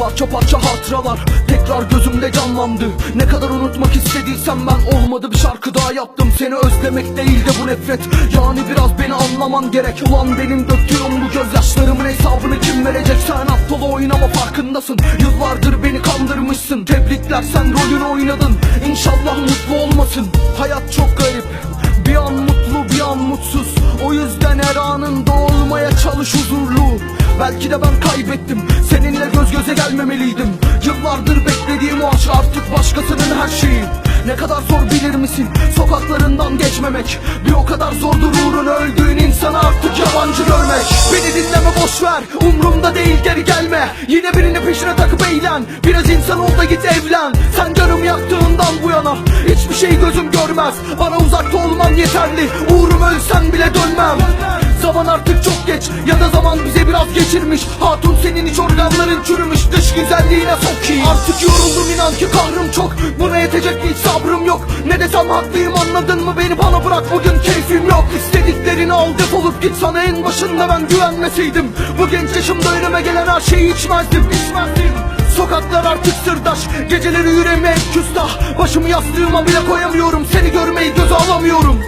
Parça parça hatıralar. Tekrar gözümde canlandı. Ne kadar unutmak istediysem ben olmadı. Bir şarkı daha yaptım. Seni özlemek değil de bu nefret. Yani biraz beni anlaman gerek. Ulan benim döktüğüm bu gözyaşlarımın hesabını kim verecek? Sen aptal oynama farkındasın. Yıllardır beni kandırmışsın. Tebrikler sen rolünü oynadın. İnşallah mutlu olmasın. Hayat çok garip. Bir an mutlu bir an mutsuz. O yüzden her anında olmaya çalış huzurlu. Belki de ben kaybettim. Seninle göz göze gelmemeliydim. Yıllardır beklediğim o aşk artık başkasının her şeyi. Ne kadar zor bilir misin Sokaklarından geçmemek? Bir o kadar zordur uğruna öldüğün insanı artık yabancı görmek. Beni dinleme boş ver. Umrumda değil geri gelme. Yine birini peşine takıp eğlen. Biraz insan ol da git evlen. Sen canım yaktığından bu yana Hiçbir şey gözüm görmez. Bana uzakta olman yeterli. Uğrum ölsen bile dönmem. Zaman artık çok geçirmiş Hatun senin iç organların çürümüş. Dış güzelliğine sokayım. Artık yoruldum inan ki kahrım çok. Buna yetecek hiç sabrım yok. Ne desem haklıyım anladın mı? Beni bana bırak bugün keyfim yok. İstediklerini al defolup git. Sana en başında ben güvenmeseydim. Bu genç yaşımda önüme gelen her şeyi içmezdim içmezdim. Sokaklar artık sırdaş. Geceleri yüreğime küstah. Başımı yastığıma bile koyamıyorum. Seni görmeyi göze alamıyorum